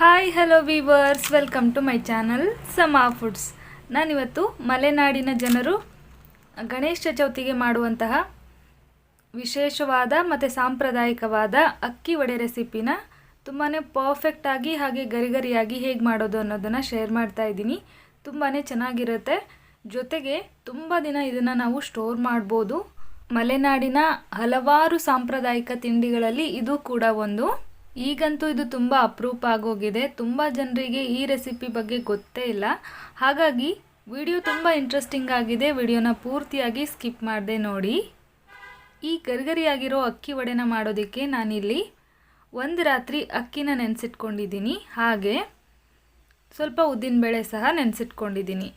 Hi hello viewers welcome to my channel Sama foods ನಾನಿವತ್ತು ಮಲೆನಾಡಿನ ಜನರು ಗಣೇಶ ಚತುರ್ಥಿಗೆ ಮಾಡುವಂತಹ ವಿಶೇಷವಾದ ಮತ್ತು ಸಾಂಪ್ರದಾಯಿಕವಾದ ಅಕ್ಕಿ ವಡೆ ರೆಸಿಪಿನ ತುಂಬಾ ಪರ್ಫೆಕ್ಟಾಗಿ ಹಾಗೆ ಗರಿಗರಿಯಾಗಿ ಹೇಗೆ ಮಾಡೋದು ಅನ್ನೋದನ್ನು ಶೇರ್ ಮಾಡ್ತಾ ಇದ್ದೀನಿ. ತುಂಬಾ ಚೆನ್ನಾಗಿರುತ್ತೆ. ಜೊತೆಗೆ ತುಂಬ ದಿನ ಇದನ್ನು ನಾವು ಸ್ಟೋರ್ ಮಾಡ್ಬೋದು. ಮಲೆನಾಡಿನ ಹಲವಾರು ಸಾಂಪ್ರದಾಯಿಕ ತಿಂಡಿಗಳಲ್ಲಿ ಇದು ಕೂಡ ಒಂದು. ಈಗಂತೂ ಇದು ತುಂಬ ಅಪರೂಪ ಆಗೋಗಿದೆ. ತುಂಬ ಜನರಿಗೆ ಈ ರೆಸಿಪಿ ಬಗ್ಗೆ ಗೊತ್ತೇ ಇಲ್ಲ. ಹಾಗಾಗಿ ವಿಡಿಯೋ ತುಂಬ ಇಂಟ್ರೆಸ್ಟಿಂಗ್ ಆಗಿದೆ. ವಿಡಿಯೋನ ಪೂರ್ತಿಯಾಗಿ ಸ್ಕಿಪ್ ಮಾಡದೆ ನೋಡಿ. ಈ ಗರಿಗರಿಯಾಗಿರೋ ಅಕ್ಕಿ ವಡೆನ ಮಾಡೋದಕ್ಕೆ ನಾನಿಲ್ಲಿ ಒಂದು ರಾತ್ರಿ ಅಕ್ಕಿನ ನೆನೆಸಿಟ್ಕೊಂಡಿದ್ದೀನಿ. ಹಾಗೆ ಸ್ವಲ್ಪ ಉದ್ದಿನಬೇಳೆ ಸಹ ನೆನೆಸಿಟ್ಕೊಂಡಿದ್ದೀನಿ.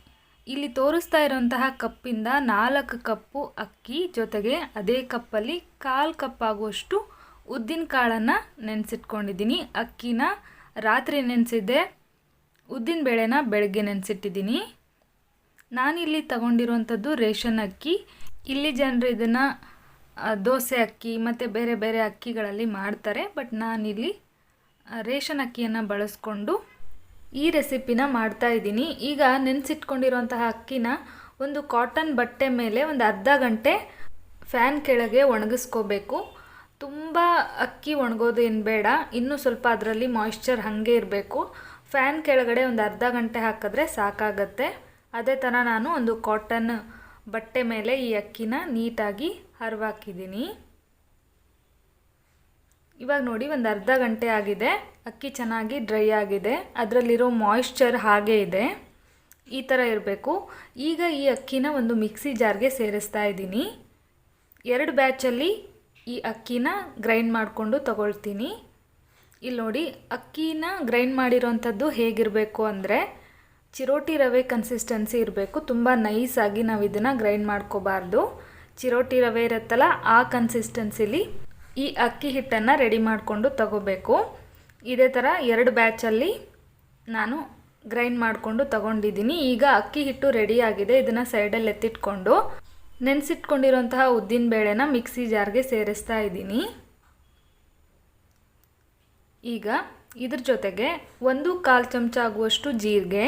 ಇಲ್ಲಿ ತೋರಿಸ್ತಾ ಇರೋಂತಹ ಕಪ್ಪಿಂದ ನಾಲ್ಕು ಕಪ್ಪು ಅಕ್ಕಿ ಜೊತೆಗೆ ಅದೇ ಕಪ್ಪಲ್ಲಿ ಕಾಲು ಕಪ್ ಆಗುವಷ್ಟು ಉದ್ದಿನ ಕಾಳನ್ನು ನೆನೆಸಿಟ್ಕೊಂಡಿದ್ದೀನಿ. ಅಕ್ಕಿನ ರಾತ್ರಿ ನೆನೆಸಿದ್ದೆ, ಉದ್ದಿನ ಬೇಳೆನ ಬೆಳಗ್ಗೆ ನೆನೆಸಿಟ್ಟಿದ್ದೀನಿ. ನಾನಿಲ್ಲಿ ತಗೊಂಡಿರುವಂಥದ್ದು ರೇಷನ್ ಅಕ್ಕಿ. ಇಲ್ಲಿ ಜನರು ಇದನ್ನು ದೋಸೆ ಅಕ್ಕಿ ಮತ್ತು ಬೇರೆ ಬೇರೆ ಅಕ್ಕಿಗಳಲ್ಲಿ ಮಾಡ್ತಾರೆ. ಬಟ್ ನಾನಿಲ್ಲಿ ರೇಷನ್ ಅಕ್ಕಿಯನ್ನು ಬಳಸ್ಕೊಂಡು ಈ ರೆಸಿಪಿನ ಮಾಡ್ತಾ ಇದ್ದೀನಿ. ಈಗ ನೆನೆಸಿಟ್ಕೊಂಡಿರುವಂತಹ ಅಕ್ಕಿನ ಒಂದು ಕಾಟನ್ ಬಟ್ಟೆ ಮೇಲೆ ಒಂದು ಅರ್ಧ ಗಂಟೆ ಫ್ಯಾನ್ ಕೆಳಗೆ ಒಣಗಿಸ್ಕೋಬೇಕು. ತುಂಬ ಅಕ್ಕಿ ಒಣಗೋದು ಏನು ಬೇಡ, ಇನ್ನೂ ಸ್ವಲ್ಪ ಅದರಲ್ಲಿ ಮಾಯಿಶ್ಚರ್ ಹಾಗೆ ಇರಬೇಕು. ಫ್ಯಾನ್ ಕೆಳಗಡೆ ಒಂದು ಅರ್ಧ ಗಂಟೆ ಹಾಕಿದ್ರೆ ಸಾಕಾಗತ್ತೆ. ಅದೇ ಥರ ನಾನು ಒಂದು ಕಾಟನ್ ಬಟ್ಟೆ ಮೇಲೆ ಈ ಅಕ್ಕಿನ ನೀಟಾಗಿ ಹರಿವಾಕಿದ್ದೀನಿ. ಇವಾಗ ನೋಡಿ, ಒಂದು ಅರ್ಧ ಗಂಟೆ ಆಗಿದೆ. ಅಕ್ಕಿ ಚೆನ್ನಾಗಿ ಡ್ರೈ ಆಗಿದೆ. ಅದರಲ್ಲಿರೋ ಮಾಯಿಶ್ಚರ್ ಹಾಗೆ ಇದೆ. ಈ ಥರ ಇರಬೇಕು. ಈಗ ಈ ಅಕ್ಕಿನ ಒಂದು ಮಿಕ್ಸಿ ಜಾರ್ಗೆ ಸೇರಿಸ್ತಾ ಇದ್ದೀನಿ. ಎರಡು ಬ್ಯಾಚಲ್ಲಿ ಈ ಅಕ್ಕಿನ ಗ್ರೈಂಡ್ ಮಾಡಿಕೊಂಡು ತಗೊಳ್ತೀನಿ. ಇಲ್ಲಿ ನೋಡಿ, ಅಕ್ಕಿನ ಗ್ರೈಂಡ್ ಮಾಡಿರೋವಂಥದ್ದು ಹೇಗಿರಬೇಕು ಅಂದರೆ ಚಿರೋಟಿ ರವೆ ಕನ್ಸಿಸ್ಟೆನ್ಸಿ ಇರಬೇಕು. ತುಂಬ ನೈಸಾಗಿ ನಾವು ಇದನ್ನು ಗ್ರೈಂಡ್ ಮಾಡ್ಕೋಬಾರ್ದು. ಚಿರೋಟಿ ರವೆ ಇರುತ್ತಲ್ಲ, ಆ ಕನ್ಸಿಸ್ಟೆನ್ಸಿಲಿ ಈ ಅಕ್ಕಿ ಹಿಟ್ಟನ್ನು ರೆಡಿ ಮಾಡಿಕೊಂಡು ತಗೋಬೇಕು. ಇದೇ ಥರ ಎರಡು ಬ್ಯಾಚಲ್ಲಿ ನಾನು ಗ್ರೈಂಡ್ ಮಾಡಿಕೊಂಡು ತಗೊಂಡಿದ್ದೀನಿ. ಈಗ ಅಕ್ಕಿ ಹಿಟ್ಟು ರೆಡಿಯಾಗಿದೆ ಇದನ್ನು ಸೈಡಲ್ಲಿ ಎತ್ತಿಟ್ಕೊಂಡು. ನೆನೆಸಿಟ್ಕೊಂಡಿರೋಂತಹ ಉದ್ದಿನ ಬೇಳೆನ ಮಿಕ್ಸಿ ಜಾರ್ಗೆ ಸೇರಿಸ್ತಾ ಇದ್ದೀನಿ. ಈಗ ಇದ್ರ ಜೊತೆಗೆ ಒಂದು ಕಾಲು ಚಮಚ ಆಗುವಷ್ಟು ಜೀರಿಗೆ,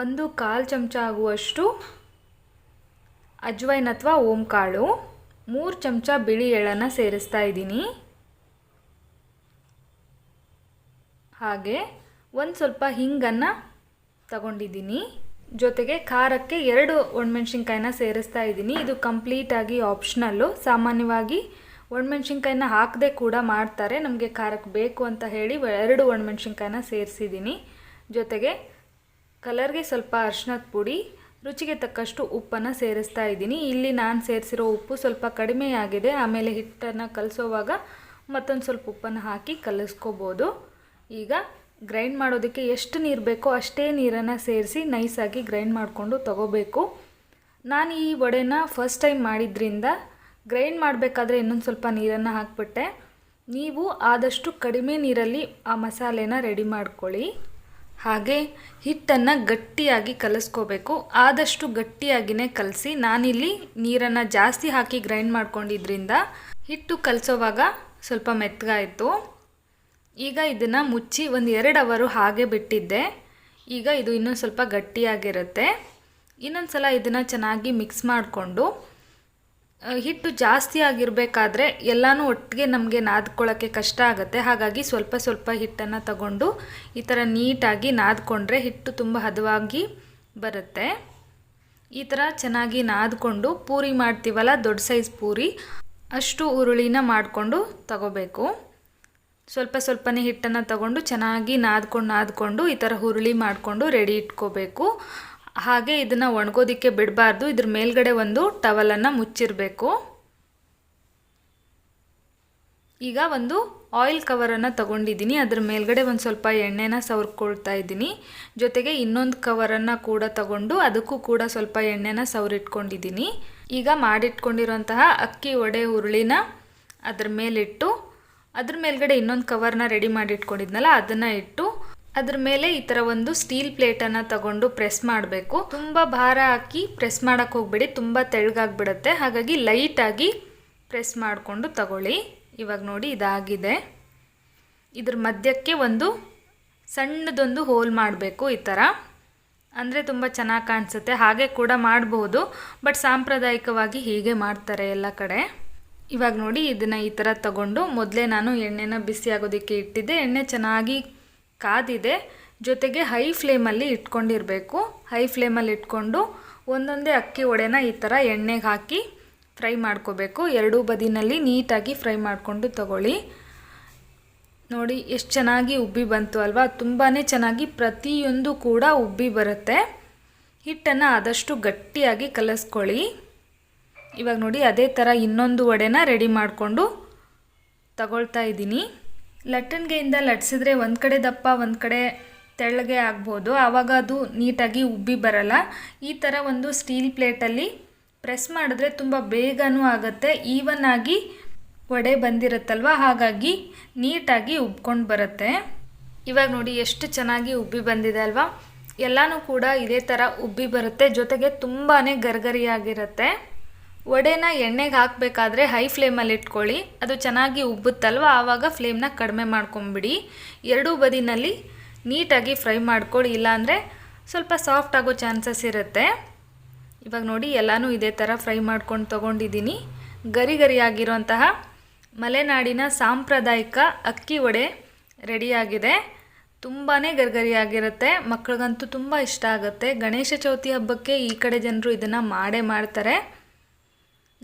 ಒಂದು ಕಾಲು ಚಮಚ ಆಗುವಷ್ಟು ಅಜ್ವೈನ್ ಅಥವಾ ಓಂಕಾಳು, ಮೂರು ಚಮಚ ಬಿಳಿ ಎಳನ್ನು ಸೇರಿಸ್ತಾ ಇದ್ದೀನಿ. ಹಾಗೆ ಒಂದು ಸ್ವಲ್ಪ ಹಿಂಗನ್ನು ತಗೊಂಡಿದ್ದೀನಿ. ಜೊತೆಗೆ ಖಾರಕ್ಕೆ ಎರಡು ಒಣಮೆಣ್ಸಿನ್ಕಾಯಿನ ಸೇರಿಸ್ತಾ ಇದ್ದೀನಿ. ಇದು ಕಂಪ್ಲೀಟಾಗಿ ಆಪ್ಷನಲ್ಲು ಸಾಮಾನ್ಯವಾಗಿ ಒಣಮೆಣ್ಸಿನ್ಕಾಯಿನ ಹಾಕದೆ ಕೂಡ ಮಾಡ್ತಾರೆ. ನಮಗೆ ಖಾರಕ್ಕೆ ಬೇಕು ಅಂತ ಹೇಳಿ ಎರಡು ಒಣಮೆಣ್ಸಿನ್ಕಾಯಿನ ಸೇರಿಸಿದ್ದೀನಿ. ಜೊತೆಗೆ ಕಲರ್ಗೆ ಸ್ವಲ್ಪ ಅರ್ಶಿನದ ಪುಡಿ, ರುಚಿಗೆ ತಕ್ಕಷ್ಟು ಉಪ್ಪನ್ನು ಸೇರಿಸ್ತಾ ಇದ್ದೀನಿ. ಇಲ್ಲಿ ನಾನು ಸೇರಿಸಿರೋ ಉಪ್ಪು ಸ್ವಲ್ಪ ಕಡಿಮೆ ಆಗಿದೆ. ಆಮೇಲೆ ಹಿಟ್ಟನ್ನು ಕಲಿಸೋವಾಗ ಮತ್ತೊಂದು ಸ್ವಲ್ಪ ಉಪ್ಪನ್ನು ಹಾಕಿ ಕಲಿಸ್ಕೋಬೋದು. ಈಗ ಗ್ರೈಂಡ್ ಮಾಡೋದಕ್ಕೆ ಎಷ್ಟು ನೀರು ಬೇಕೋ ಅಷ್ಟೇ ನೀರನ್ನು ಸೇರಿಸಿ ನೈಸಾಗಿ ಗ್ರೈಂಡ್ ಮಾಡಿಕೊಂಡು ತಗೋಬೇಕು. ನಾನು ಈ ವಡೆನ ಫಸ್ಟ್ ಟೈಮ್ ಮಾಡಿದ್ರಿಂದ ಗ್ರೈಂಡ್ ಮಾಡಬೇಕಾದ್ರೆ ಇನ್ನೊಂದು ಸ್ವಲ್ಪ ನೀರನ್ನು ಹಾಕ್ಬಿಟ್ಟೆ. ನೀವು ಆದಷ್ಟು ಕಡಿಮೆ ನೀರಲ್ಲಿ ಆ ಮಸಾಲೆನ ರೆಡಿ ಮಾಡ್ಕೊಳ್ಳಿ. ಹಾಗೆ ಹಿಟ್ಟನ್ನು ಗಟ್ಟಿಯಾಗಿ ಕಲಸ್ಕೋಬೇಕು. ಆದಷ್ಟು ಗಟ್ಟಿಯಾಗಿಯೇ ಕಲಸಿ ನಾನಿಲ್ಲಿ ನೀರನ್ನು ಜಾಸ್ತಿ ಹಾಕಿ ಗ್ರೈಂಡ್ ಮಾಡ್ಕೊಂಡಿದ್ರಿಂದ ಹಿಟ್ಟು ಕಲಸೋವಾಗ ಸ್ವಲ್ಪ ಮೆತ್ತಗಾಯಿತು ಈಗ ಇದನ್ನು ಮುಚ್ಚಿ ಒಂದು ಎರಡು ಅವರು ಹಾಗೆ ಬಿಟ್ಟಿದ್ದೆ. ಈಗ ಇದು ಇನ್ನೊಂದು ಸ್ವಲ್ಪ ಗಟ್ಟಿಯಾಗಿರುತ್ತೆ. ಇನ್ನೊಂದು ಸಲ ಇದನ್ನು ಚೆನ್ನಾಗಿ ಮಿಕ್ಸ್ ಮಾಡಿಕೊಂಡು ಹಿಟ್ಟು ಜಾಸ್ತಿ ಆಗಿರಬೇಕಾದ್ರೆ ಎಲ್ಲನೂ ಒಟ್ಟಿಗೆ ನಮಗೆ ನಾದ್ಕೊಳ್ಳೋಕ್ಕೆ ಕಷ್ಟ ಆಗುತ್ತೆ. ಹಾಗಾಗಿ ಸ್ವಲ್ಪ ಸ್ವಲ್ಪ ಹಿಟ್ಟನ್ನು ತಗೊಂಡು ಈ ಥರ ನೀಟಾಗಿ ನಾದ್ಕೊಂಡ್ರೆ ಹಿಟ್ಟು ತುಂಬ ಹದವಾಗಿ ಬರುತ್ತೆ. ಈ ಥರ ಚೆನ್ನಾಗಿ ನಾದ್ಕೊಂಡು ಪೂರಿ ಮಾಡ್ತೀವಲ್ಲ, ದೊಡ್ಡ ಸೈಜ್ ಪೂರಿ, ಅಷ್ಟು ಉರುಳಿನ ಮಾಡಿಕೊಂಡು ತಗೋಬೇಕು. ಸ್ವಲ್ಪ ಸ್ವಲ್ಪನೇ ಹಿಟ್ಟನ್ನು ತಗೊಂಡು ಚೆನ್ನಾಗಿ ನಾದ್ಕೊಂಡು ನಾದ್ಕೊಂಡು ಈ ಥರ ಹುರುಳಿ ಮಾಡಿಕೊಂಡು ರೆಡಿ ಇಟ್ಕೋಬೇಕು. ಹಾಗೆ ಇದನ್ನು ಒಣಗೋದಿಕ್ಕೆ ಬಿಡಬಾರ್ದು. ಇದ್ರ ಮೇಲ್ಗಡೆ ಒಂದು ಟವಲನ್ನು ಮುಚ್ಚಿರಬೇಕು. ಈಗ ಒಂದು ಆಯಿಲ್ ಕವರನ್ನು ತಗೊಂಡಿದ್ದೀನಿ. ಅದ್ರ ಮೇಲ್ಗಡೆ ಒಂದು ಸ್ವಲ್ಪ ಎಣ್ಣೆನ ಸವರ್ಕೊಳ್ತಾ ಇದ್ದೀನಿ. ಜೊತೆಗೆ ಇನ್ನೊಂದು ಕವರನ್ನು ಕೂಡ ತಗೊಂಡು ಅದಕ್ಕೂ ಕೂಡ ಸ್ವಲ್ಪ ಎಣ್ಣೆನ ಸವರಿಟ್ಕೊಂಡಿದ್ದೀನಿ. ಈಗ ಮಾಡಿಟ್ಕೊಂಡಿರುವಂತಹ ಅಕ್ಕಿ ಒಡೆ ಹುರುಳಿನ ಅದ್ರ ಮೇಲಿಟ್ಟು ಅದ್ರ ಮೇಲ್ಗಡೆ ಇನ್ನೊಂದು ಕವರ್ನ ರೆಡಿ ಮಾಡಿ ಇಟ್ಕೊಂಡಿದ್ನಲ್ಲ, ಅದನ್ನು ಇಟ್ಟು ಅದ್ರ ಮೇಲೆ ಈ ಥರ ಒಂದು ಸ್ಟೀಲ್ ಪ್ಲೇಟನ್ನು ತಗೊಂಡು ಪ್ರೆಸ್ ಮಾಡಬೇಕು. ತುಂಬ ಭಾರ ಹಾಕಿ ಪ್ರೆಸ್ ಮಾಡೋಕ್ಕೆ ಹೋಗ್ಬೇಡಿ, ತುಂಬ ತೆಳ್ಳಗಾಗ್ಬಿಡುತ್ತೆ. ಹಾಗಾಗಿ ಲೈಟಾಗಿ ಪ್ರೆಸ್ ಮಾಡಿಕೊಂಡು ತಗೊಳ್ಳಿ. ಇವಾಗ ನೋಡಿ ಇದಾಗಿದೆ. ಇದ್ರ ಮಧ್ಯಕ್ಕೆ ಒಂದು ಸಣ್ಣದೊಂದು ಹೋಲ್ ಮಾಡಬೇಕು ಈ ಥರ ಅಂದರೆ ತುಂಬ ಚೆನ್ನಾಗಿ ಕಾಣಿಸುತ್ತೆ. ಹಾಗೆ ಕೂಡ ಮಾಡಬಹುದು ಬಟ್ ಸಾಂಪ್ರದಾಯಿಕವಾಗಿ ಹೀಗೆ ಮಾಡ್ತಾರೆ ಎಲ್ಲ ಕಡೆ. ಇವಾಗ ನೋಡಿ ಇದನ್ನು ಈ ಥರ ತಗೊಂಡು ಮೊದಲೇ ನಾನು ಎಣ್ಣೆನ ಬಿಸಿ ಆಗೋದಕ್ಕೆ ಇಟ್ಟಿದ್ದೆ. ಎಣ್ಣೆ ಚೆನ್ನಾಗಿ ಕಾದಿದೆ. ಜೊತೆಗೆ ಹೈ ಫ್ಲೇಮಲ್ಲಿ ಇಟ್ಕೊಂಡಿರಬೇಕು. ಹೈ ಫ್ಲೇಮಲ್ಲಿ ಇಟ್ಕೊಂಡು ಒಂದೊಂದೇ ಅಕ್ಕಿ ಒಡೆನ ಈ ಥರ ಎಣ್ಣೆಗೆ ಹಾಕಿ ಫ್ರೈ ಮಾಡ್ಕೋಬೇಕು. ಎರಡೂ ಬದಿನಲ್ಲಿ ನೀಟಾಗಿ ಫ್ರೈ ಮಾಡಿಕೊಂಡು ತಗೊಳ್ಳಿ. ನೋಡಿ ಎಷ್ಟು ಚೆನ್ನಾಗಿ ಉಬ್ಬಿ ಬಂತು ಅಲ್ವಾ? ತುಂಬಾ ಚೆನ್ನಾಗಿ ಪ್ರತಿಯೊಂದು ಕೂಡ ಉಬ್ಬಿ ಬರುತ್ತೆ. ಹಿಟ್ಟನ್ನು ಆದಷ್ಟು ಗಟ್ಟಿಯಾಗಿ ಕಲಿಸ್ಕೊಳ್ಳಿ. ಇವಾಗ ನೋಡಿ, ಅದೇ ಥರ ಇನ್ನೊಂದು ವಡೆನ ರೆಡಿ ಮಾಡಿಕೊಂಡು ತಗೊಳ್ತಾ ಇದ್ದೀನಿ. ಲಟ್ಟಣಿಗೆಯಿಂದ ಲಟ್ಸಿದ್ರೆ ಒಂದು ಕಡೆ ದಪ್ಪ, ಒಂದು ಕಡೆ ತೆಳ್ಳಗೆ ಆಗ್ಬೋದು. ಆವಾಗ ಅದು ನೀಟಾಗಿ ಉಬ್ಬಿ ಬರಲ್ಲ. ಈ ಥರ ಒಂದು ಸ್ಟೀಲ್ ಪ್ಲೇಟಲ್ಲಿ ಪ್ರೆಸ್ ಮಾಡಿದ್ರೆ ತುಂಬ ಬೇಗನೂ ಆಗುತ್ತೆ. ಈವನ್ ಆಗಿ ವಡೆ ಬಂದಿರುತ್ತಲ್ವ? ಹಾಗಾಗಿ ನೀಟಾಗಿ ಉಬ್ಕೊಂಡು ಬರುತ್ತೆ. ಇವಾಗ ನೋಡಿ, ಎಷ್ಟು ಚೆನ್ನಾಗಿ ಉಬ್ಬಿ ಬಂದಿದೆ ಅಲ್ವಾ? ಎಲ್ಲನೂ ಕೂಡ ಇದೇ ಥರ ಉಬ್ಬಿ ಬರುತ್ತೆ. ಜೊತೆಗೆ ತುಂಬಾ ಗರ್ಗರಿಯಾಗಿರುತ್ತೆ. ವಡೆನ ಎಣ್ಣೆಗೆ ಹಾಕಬೇಕಾದ್ರೆ ಹೈ ಫ್ಲೇಮಲ್ಲಿ ಇಟ್ಕೊಳ್ಳಿ. ಅದು ಚೆನ್ನಾಗಿ ಉಬ್ಬುತ್ತಲ್ವ? ಆವಾಗ ಫ್ಲೇಮ್ನ ಕಡಿಮೆ ಮಾಡ್ಕೊಂಬಿಡಿ. ಎರಡೂ ಬದಿನಲ್ಲಿ ನೀಟಾಗಿ ಫ್ರೈ ಮಾಡ್ಕೊಳ್ಳಿ. ಇಲ್ಲಾಂದರೆ ಸ್ವಲ್ಪ ಸಾಫ್ಟ್ ಆಗೋ ಚಾನ್ಸಸ್ ಇರುತ್ತೆ. ಇವಾಗ ನೋಡಿ, ಎಲ್ಲನೂ ಇದೇ ಥರ ಫ್ರೈ ಮಾಡ್ಕೊಂಡು ತೊಗೊಂಡಿದ್ದೀನಿ. ಗರಿ ಗರಿಯಾಗಿರುವಂತಹ ಮಲೆನಾಡಿನ ಸಾಂಪ್ರದಾಯಿಕ ಅಕ್ಕಿ ವಡೆ ರೆಡಿಯಾಗಿದೆ. ತುಂಬಾ ಗರ್ಗರಿಯಾಗಿರುತ್ತೆ ಮಕ್ಕಳಿಗಂತೂ ತುಂಬ ಇಷ್ಟ ಆಗುತ್ತೆ. ಗಣೇಶ ಚೌತಿ ಹಬ್ಬಕ್ಕೆ ಈ ಕಡೆ ಜನರು ಇದನ್ನು ಮಾಡೇ ಮಾಡ್ತಾರೆ.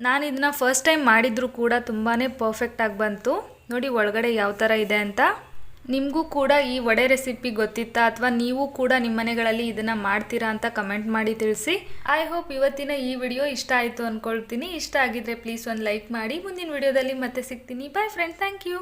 ನಾನು ಇದನ್ನ ಫಸ್ಟ್ ಟೈಮ್ ಮಾಡಿದರೂ ಕೂಡ ತುಂಬಾ ಪರ್ಫೆಕ್ಟಾಗಿ ಬಂತು. ನೋಡಿ ಒಳಗಡೆ ಯಾವ ಥರ ಇದೆ ಅಂತ. ನಿಮಗೂ ಕೂಡ ಈ ವಡೆ ರೆಸಿಪಿ ಗೊತ್ತಿತ್ತಾ? ಅಥವಾ ನೀವು ಕೂಡ ನಿಮ್ಮ ಮನೆಗಳಲ್ಲಿ ಇದನ್ನು ಮಾಡ್ತೀರಾ ಅಂತ ಕಮೆಂಟ್ ಮಾಡಿ ತಿಳಿಸಿ. ಐ ಹೋಪ್ ಇವತ್ತಿನ ಈ ವಿಡಿಯೋ ಇಷ್ಟ ಆಯಿತು ಅಂದ್ಕೊಳ್ತೀನಿ ಇಷ್ಟ ಆಗಿದ್ರೆ ಪ್ಲೀಸ್ ಒಂದು ಲೈಕ್ ಮಾಡಿ. ಮುಂದಿನ ವಿಡಿಯೋದಲ್ಲಿ ಮತ್ತೆ ಸಿಗ್ತೀನಿ. Boy friend thank you